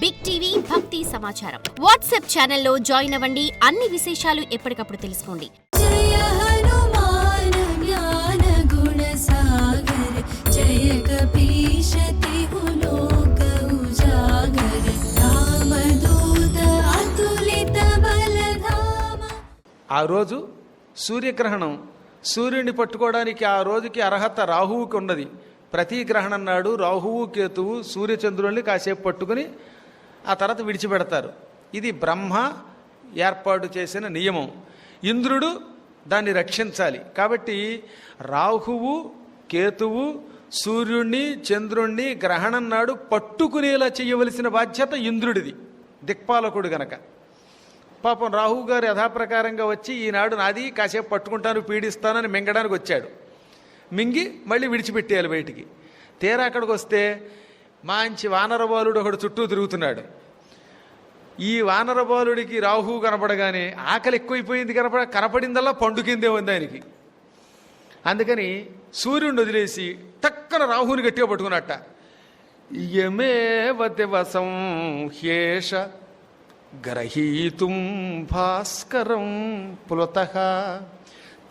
Big TV భక్తి సమాచారం WhatsApp ఛానల్లో జాయిన్ అవ్వండి. అన్ని విశేషాలు ఎప్పటికప్పుడు తెలుసుకోండి. ఆ రోజు సూర్యగ్రహణం. సూర్యుని పట్టుకోవడానికి ఆ రోజుకి అర్హత రాహువుకి ఉన్నది. ప్రతి గ్రహణం నాడు రాహువు కేతువు సూర్యచంద్రుల్ని కాసేపు పట్టుకుని ఆ తర్వాత విడిచిపెడతారు. ఇది బ్రహ్మ ఏర్పాటు చేసిన నియమం. ఇంద్రుడు దాన్ని రక్షించాలి. కాబట్టి రాహువు కేతువు సూర్యుణ్ణి చంద్రుణ్ణి గ్రహణం నాడు పట్టుకునేలా చేయవలసిన బాధ్యత ఇంద్రుడిది. దిక్పాలకుడు గనక. పాపం రాహు గారు యథాప్రకారంగా వచ్చి ఈనాడు నాది కాసేపు పట్టుకుంటాను పీడిస్తానని మింగడానికి వచ్చాడు. మింగి మళ్ళీ విడిచిపెట్టేయాలి బయటికి. తీరా అక్కడికి వస్తే మంచి వానరబాలుడు ఒకడు చుట్టూ తిరుగుతున్నాడు. ఈ వానరబాలుడికి రాహు కనపడగానే ఆకలి ఎక్కువైపోయింది కనపడ కనపడిందల్లా పండు కిందే ఉంది ఆయనకి. అందుకని సూర్యుడిని వదిలేసి టక్కన రాహుని గట్టిగా పట్టుకున్నట్ట. యమేవ దివసం హ్యేష గ్రహీతుం భాస్కరం పులత.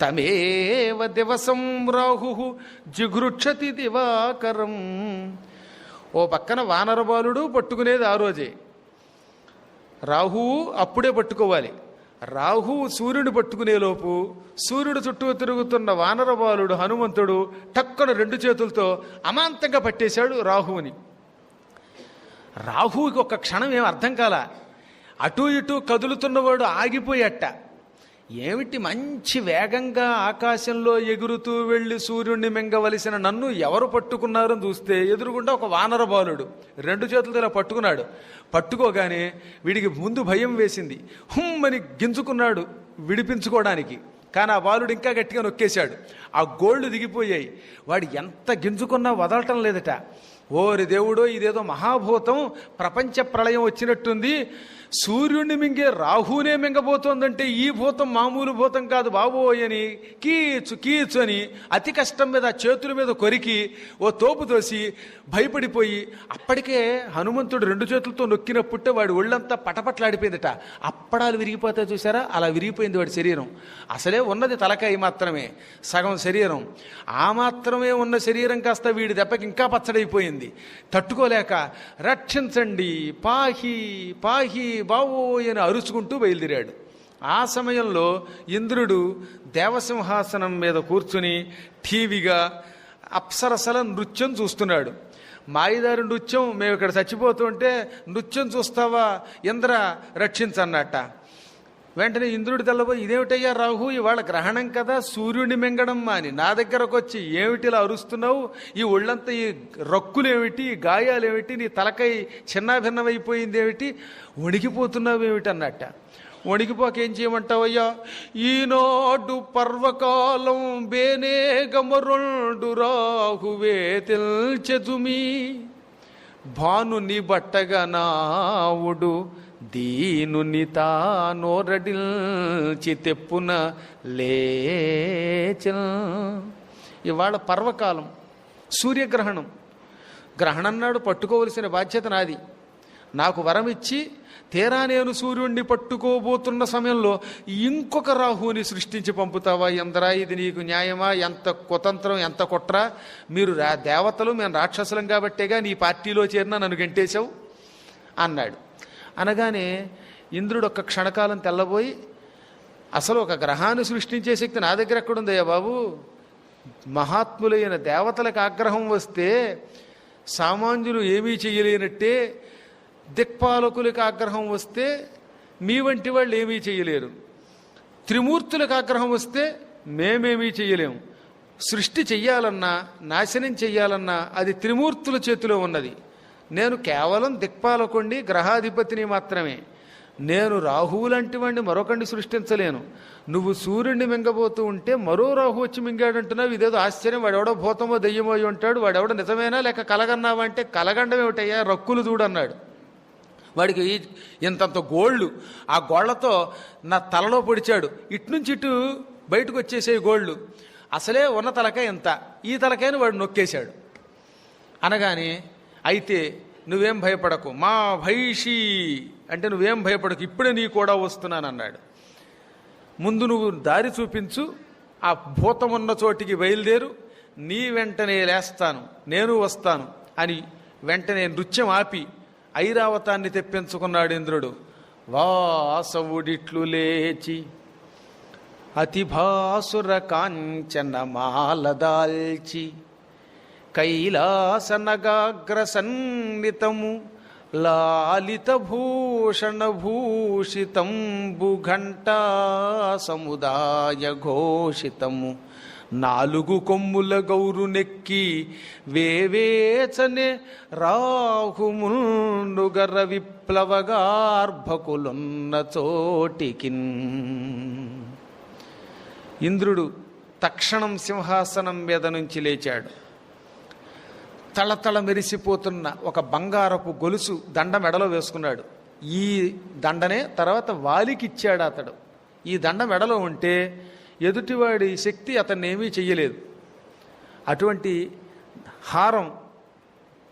తమేవ దివసం రాహు జిఘృక్షతి దివాకరం. ఓ పక్కన వానరబాలుడు పట్టుకునేది ఆ రోజే. రాహువు అప్పుడే పట్టుకోవాలి. రాహువు సూర్యుడు పట్టుకునేలోపు సూర్యుడు చుట్టూ తిరుగుతున్న వానరబాలుడు హనుమంతుడు టక్కున రెండు చేతులతో అమాంతంగా పట్టేశాడు రాహువుని. రాహువుకి ఒక క్షణం ఏం అర్థం కాల. అటు ఇటు కదులుతున్నవాడు ఆగిపోయట్ట ఏమిటి మంచి వేగంగా ఆకాశంలో ఎగురుతూ వెళ్ళి సూర్యుడిని మింగవలసిన నన్ను ఎవరు పట్టుకున్నారని చూస్తే ఎదురుగుండా ఒక వానర బాలుడు. రెండు చేతులతో ఇలా పట్టుకున్నాడు. పట్టుకోగానే వీడికి ముందు భయం వేసింది. హుమ్మని గింజుకున్నాడు విడిపించుకోవడానికి. కానీ ఆ బాలుడు ఇంకా గట్టిగా నొక్కేశాడు. ఆ గోళ్ళు దిగిపోయాయి. వాడు ఎంత గింజుకున్నా వదలటం లేదట. ఓరి దేవుడో ఇదేదో మహాభూతం ప్రపంచ ప్రళయం వచ్చినట్టుంది. సూర్యుడిని మింగే రాహునే మింగబోతోందంటే ఈ భూతం మామూలు భూతం కాదు బాబోయ్ అని కీచు కీచు అని అతి కష్టం మీద చేతుల మీద కొరికి ఓ తోపు తోసి భయపడిపోయి అప్పటికే హనుమంతుడు రెండు చేతులతో నొక్కినప్పుడే వాడి ఒళ్ళంతా పటపట్లాడిపోయిందట. అప్పడాలు విరిగిపోతాయి చూసారా అలా విరిగిపోయింది వాడి శరీరం. అసలే ఉన్నది తలకాయ మాత్రమే సగం శరీరం. ఆ మాత్రమే ఉన్న శరీరం కాస్త వీడి దెబ్బకి ఇంకా పచ్చడైపోయింది. తట్టుకోలేక రక్షించండి పాహి పాహి బావోయ్ అని అరుచుకుంటూ బయలుదేరాడు. ఆ సమయంలో ఇంద్రుడు దేవసింహాసనం మీద కూర్చుని టీవీగా అప్సరసల నృత్యం చూస్తున్నాడు. మాయదారి నృత్యం మేము ఇక్కడ చచ్చిపోతుంటే నృత్యం చూస్తావా? ఇంద్ర రక్షించన్నట్ట వెంటనే ఇంద్రుడు తెల్లబోయి ఇదేమిటయ్యా రాహు? ఇవాళ గ్రహణం కదా సూర్యుడిని మింగడం అని నా దగ్గరకు వచ్చి ఏమిటి ఇలా అరుస్తున్నావు? ఈ ఒళ్ళంతా ఈ రక్కులేమిటి? ఈ గాయాలేమిటి? నీ తలకై చిన్నాభిన్నమైపోయింది ఏమిటి వణికిపోతున్నావు ఏమిటి అన్నట్ట వణికిపోక ఏం చేయమంటావయ్యా? ఈనాడు పర్వకాలం బేనే గమరొండు రాహువే తెల్చెదుమి. భానుని బట్టగా నావుడు దీనుని తానోరడిల్చి తెప్పున లేచల్ ఇవాళ పర్వకాలం సూర్యగ్రహణం. గ్రహణం నాడు పట్టుకోవలసిన బాధ్యత నాది. నాకు వరం ఇచ్చి తీరా నేను సూర్యుడిని పట్టుకోబోతున్న సమయంలో ఇంకొక రాహుని సృష్టించి పంపుతావా? ఎందరా ఇది నీకు న్యాయమా? ఎంత కుతంత్రం ఎంత కుట్ర? మీరు రా దేవతలు మేము రాక్షసులం కాబట్టేగా నీ పార్టీలో చేరినా నన్ను గంటేశావు? అన్నాడు. అనగానే ఇంద్రుడు ఒక్క క్షణకాలం తెల్లబోయి అసలు ఒక గ్రహాన్ని సృష్టించే శక్తి నా దగ్గర ఎక్కడుందయ్యా బాబు? మహాత్ములైన దేవతలకు ఆగ్రహం వస్తే సామాన్యులు ఏమీ చేయలేనట్టే దిక్పాలకులకు ఆగ్రహం వస్తే మీ వంటి వాళ్ళు ఏమీ చేయలేరు. త్రిమూర్తులకు ఆగ్రహం వస్తే మేమేమీ చేయలేము సృష్టి చెయ్యాలన్నా నాశనం చెయ్యాలన్నా అది త్రిమూర్తుల చేతిలో ఉన్నది. నేను కేవలం దిక్పాలకుండి గ్రహాధిపతిని మాత్రమే. నేను రాహువు లాంటి వాడిని మరొకండి సృష్టించలేను. నువ్వు సూర్యుడిని మింగబోతూ ఉంటే మరో రాహు వచ్చి మింగాడంటున్నావు. ఇదేదో ఆశ్చర్యం. వాడెవడో భూతమో దెయ్యమో అయి ఉంటాడు. వాడెవడ నిజమేనా లేక కలగన్నావా అంటే కలగండం ఏమిటయ్యా? రక్కులు చూడన్నాడు. వాడికి ఇంతంత గోళ్ళు. ఆ గోళ్ళతో నా తలలో పొడిచాడు. ఇటు నుంచి ఇటు బయటకు వచ్చేసే గోళ్ళు. అసలే ఉన్న తలకాయ ఇంత. ఈ తలకాయని వాడు నొక్కేశాడు. అనగానే అయితే నువ్వేం భయపడకు. మా భైషీ అంటే నువ్వేం భయపడకు. ఇప్పుడే నీ కూడా వస్తున్నానన్నాడు. ముందు నువ్వు దారి చూపించు ఆ భూతం ఉన్న చోటికి బయలుదేరు నీ వెంటనే లేస్తాను నేను వస్తాను అని వెంటనే నృత్యం ఆపి ఐరావతాన్ని తెప్పించుకున్నాడు ఇంద్రుడు. వాసవుడిట్లు లేచి అతిభాసుర కాంచన మాలదాల్చి కైలాసనగాగ్రసన్నితము లాలిత భూషణ భూషితంబు సముదాయ ఘోషితము నాలుగు కొమ్ముల గౌరు నెక్కి వేవేచనే రాహుముండుగర విప్లవగార్భకులున్న చోటికిన్. ఇంద్రుడు తక్షణం సింహాసనం మీద నుంచి లేచాడు. తళతళ మెరిసిపోతున్న ఒక బంగారపు గొలుసు దండ మెడలో వేసుకున్నాడు. ఈ దండనే తర్వాత వాలికి ఇచ్చాడు అతడు. ఈ దండ మెడలో ఉంటే ఎదుటివాడి శక్తి అతన్ని ఏమీ చెయ్యలేదు. అటువంటి హారం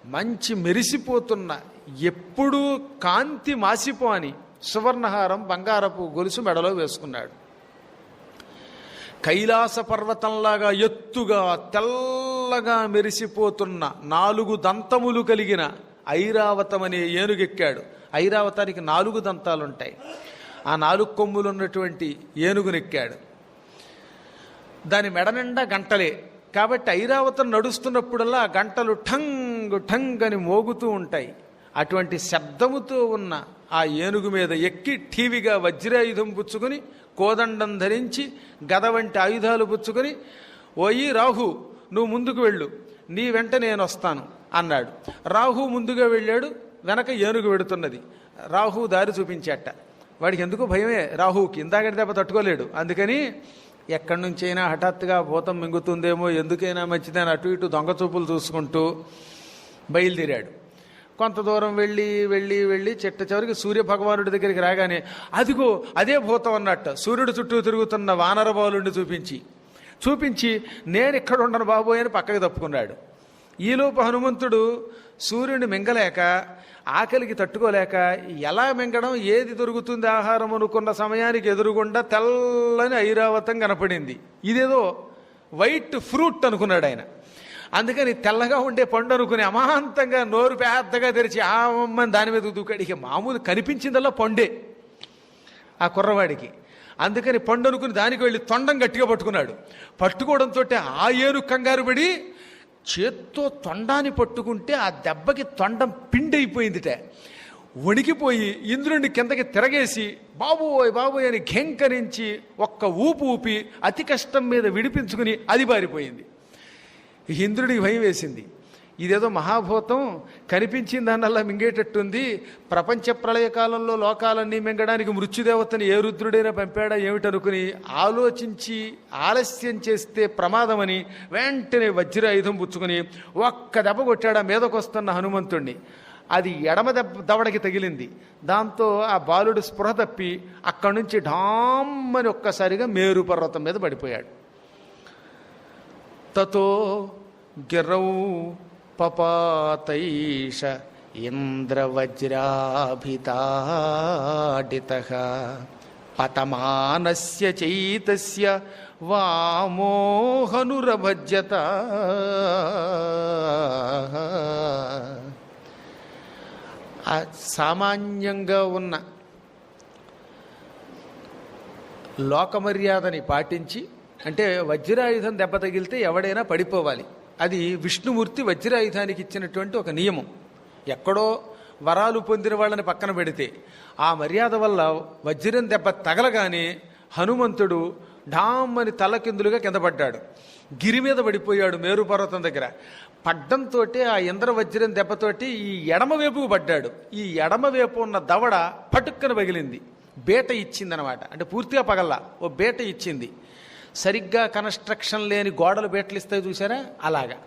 మంచి మెరిసిపోతున్న ఎప్పుడూ కాంతి మాసిపోని సువర్ణహారం బంగారపు గొలుసు మెడలో వేసుకున్నాడు. కైలాస పర్వతంలాగా ఎత్తుగా తెల్లగా మెరిసిపోతున్న నాలుగు దంతములు కలిగిన ఐరావతం అనే ఏనుగెక్కాడు. ఐరావతానికి నాలుగు దంతాలుంటాయి. ఆ నాలుగు కొమ్ములు ఉన్నటువంటి ఏనుగునెక్కాడు. దాని మెడ నిండా గంటలే. కాబట్టి ఐరావతం నడుస్తున్నప్పుడల్లా ఆ గంటలు ఠంగ్ ఠంగ్ అని మోగుతూ ఉంటాయి. అటువంటి శబ్దముతో ఉన్న ఆ ఏనుగు మీద ఎక్కి ఠీవిగా వజ్రాయుధం పుచ్చుకొని కోదండం ధరించి గద వంటి ఆయుధాలు పుచ్చుకొని ఓయి రాహు నువ్వు ముందుకు వెళ్ళు. నీ వెంట నేను వస్తాను అన్నాడు. రాహు ముందుగా వెళ్ళాడు వెనక ఏనుగు వెడుతున్నది. రాహు దారి చూపించేట. వాడికి ఎందుకు భయమే రాహుకి. ఇందాకటి దెబ్బ తట్టుకోలేడు. అందుకని ఎక్కడి నుంచైనా హఠాత్తుగా భూతం మింగుతుందేమో ఎందుకైనా మంచిదని అటు ఇటు దొంగ చూపులు చూసుకుంటూ బయలుదేరాడు. కొంత దూరం వెళ్ళి వెళ్ళి వెళ్ళి చెట్ట చివరికి సూర్య భగవానుడి దగ్గరికి రాగానే అదిగో అదే భూతం అన్నట్టు సూర్యుడు చుట్టూ తిరుగుతున్న వానర బాలుడిని చూపించి చూపించి నేను ఇక్కడ ఉండను బాబోయ్ అని పక్కకి తప్పుకున్నాడు. ఈలోపు హనుమంతుడు సూర్యుని మింగలేక ఆకలికి తట్టుకోలేక ఎలా మింగడం ఏది దొరుకుతుంది ఆహారం అనుకున్న సమయానికి ఎదురుగుండా తెల్లని ఐరావతం కనపడింది. ఇదేదో వైట్ ఫ్రూట్ అనుకున్నాడు ఆయన. అందుకని తెల్లగా ఉండే పండు అనుకుని అమాంతంగా నోరు పెద్దగా తెరిచి ఆ అమ్మని దాని మీద దూకాడు ఇక మామూలు కనిపించిందల్లా పండే ఆ కుర్రవాడికి. అందుకని పండు అనుకుని దానికి వెళ్ళి తొండం గట్టిగా పట్టుకున్నాడు. పట్టుకోవడంతో ఆ ఏను కంగారు పడి చేత్తో తొండాన్ని పట్టుకుంటే ఆ దెబ్బకి తొండం పిండి వణికిపోయి ఇంద్రుడిని కిందకి తిరగేసి బాబోయ్ బాబోయ్ అని ఘెంకరించి ఒక్క ఊపు ఊపి అతి కష్టం మీద విడిపించుకుని అది బారిపోయింది ఇంద్రుడికి భయం వేసింది. ఇదేదో మహాభూతం కనిపించిందన్నల్లా మింగేటట్టుంది. ప్రపంచ ప్రళయ కాలంలో లోకాలన్నీ మింగడానికి మృత్యుదేవతని ఏ రుద్రుడైనా పంపాడా ఏమిటనుకుని ఆలోచించి ఆలస్యం చేస్తే ప్రమాదమని వెంటనే వజ్ర ఆయుధం పుచ్చుకుని ఒక్క దెబ్బ కొట్టాడా మీదకొస్తున్న హనుమంతుణ్ణి. అది ఎడమ దెబ్బ దవడకి తగిలింది. దాంతో ఆ బాలుడు స్పృహ తప్పి అక్కడి నుంచి ఢామ్మని ఒక్కసారిగా మేరు పర్వతం మీద పడిపోయాడు. తతో గిరౌ పపాతైష ఇంద్రవజ్రాభితాడిత పతమానస్య చైతస్య వామోహనురభజ్యత సామాన్యంగా ఉన్న లోకమర్యాదని పాటించి అంటే వజ్రాయుధం దెబ్బ తగిలితే ఎవడైనా పడిపోవాలి. అది విష్ణుమూర్తి వజ్రాయుధానికి ఇచ్చినటువంటి ఒక నియమం. ఎక్కడో వరాలు పొందిన వాళ్ళని పక్కన పెడితే ఆ మర్యాద వల్ల వజ్రం దెబ్బ తగలగానే హనుమంతుడు డామ్మని తలకిందులుగా కింద పడ్డాడు. గిరి మీద పడిపోయాడు మేరు పర్వతం దగ్గర. పడ్డంతో ఆ ఇంద్ర వజ్రం దెబ్బతోటి ఈ ఎడమవైపుకు పడ్డాడు. ఈ ఎడమవైపు ఉన్న దవడ పటుక్కన పగిలింది. బేట ఇచ్చిందనమాట. అంటే పూర్తిగా పగల్లా. ఓ బేట ఇచ్చింది. సరిగ్గా కన్స్ట్రక్షన్ లేని గోడలు బేటలు చూసారా అలాగా.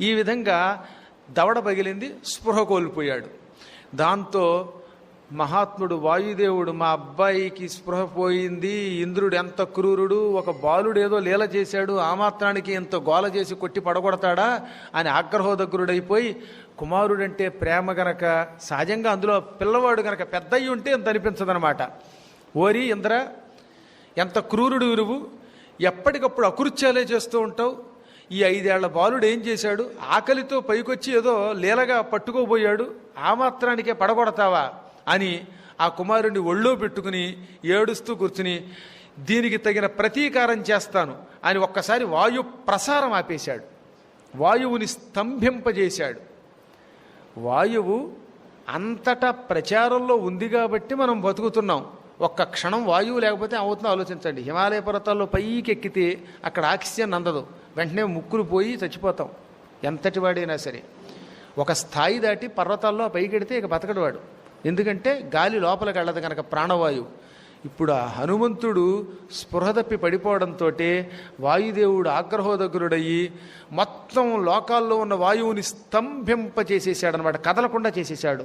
ఈ విధంగా దవడ పగిలింది స్పృహ కోల్పోయాడు. దాంతో మహాత్ముడు వాయుదేవుడు మా అబ్బాయికి స్పృహ పోయింది ఇంద్రుడు ఎంత క్రూరుడు ఒక బాలుడు ఏదో లీల చేశాడు ఆ మాత్రానికి ఎంత గోల చేసి కొట్టి పడగొడతాడా? అని ఆగ్రహోదగ్రుడైపోయి కుమారుడంటే ప్రేమ గనక సహజంగా అందులో పిల్లవాడు గనక పెద్దయ్యి ఉంటే ఎంత అనిపించదనమాట. ఓరి ఇంద్ర ఎంత క్రూరుడు విరువు ఎప్పటికప్పుడు అకృత్యాలే చేస్తూ ఉంటావు. ఈ ఐదేళ్ళ బాలుడు ఏం చేశాడు? ఆకలితో పైకొచ్చి ఏదో లీలగా పట్టుకోబోయాడు. ఆ మాత్రానికే పడగొడతావా? అని ఆ కుమారుడిని ఒళ్ళో పెట్టుకుని ఏడుస్తూ కూర్చుని దీనికి తగిన ప్రతీకారం చేస్తాను అని ఒక్కసారి వాయు ప్రసారం ఆపేశాడు. వాయువుని స్తంభింపజేశాడు. వాయువు అంతటా ప్రచారంలో ఉంది కాబట్టి మనం బతుకుతున్నాం. ఒక్క క్షణం వాయువు లేకపోతే అవుతుందో ఆలోచించండి. హిమాలయ పర్వతాల్లో పైకి ఎక్కితే అక్కడ ఆక్సిజన్ అందదు. వెంటనే ముక్కులు పోయి చచ్చిపోతాం. ఎంతటి వాడైనా సరే. ఒక స్థాయి దాటి పర్వతాల్లో ఆ పైకి ఎడితే ఇక బతకడు వాడు. ఎందుకంటే గాలి లోపలికి వెళ్ళదు కనుక ప్రాణవాయువు. ఇప్పుడు ఆ హనుమంతుడు స్పృహ తప్పి పడిపోవడంతో వాయుదేవుడు ఆగ్రహోదగ్రుడయ్యి మొత్తం లోకాల్లో ఉన్న వాయువుని స్తంభింపచేసేసాడు అనమాట కదలకుండా చేసేసాడు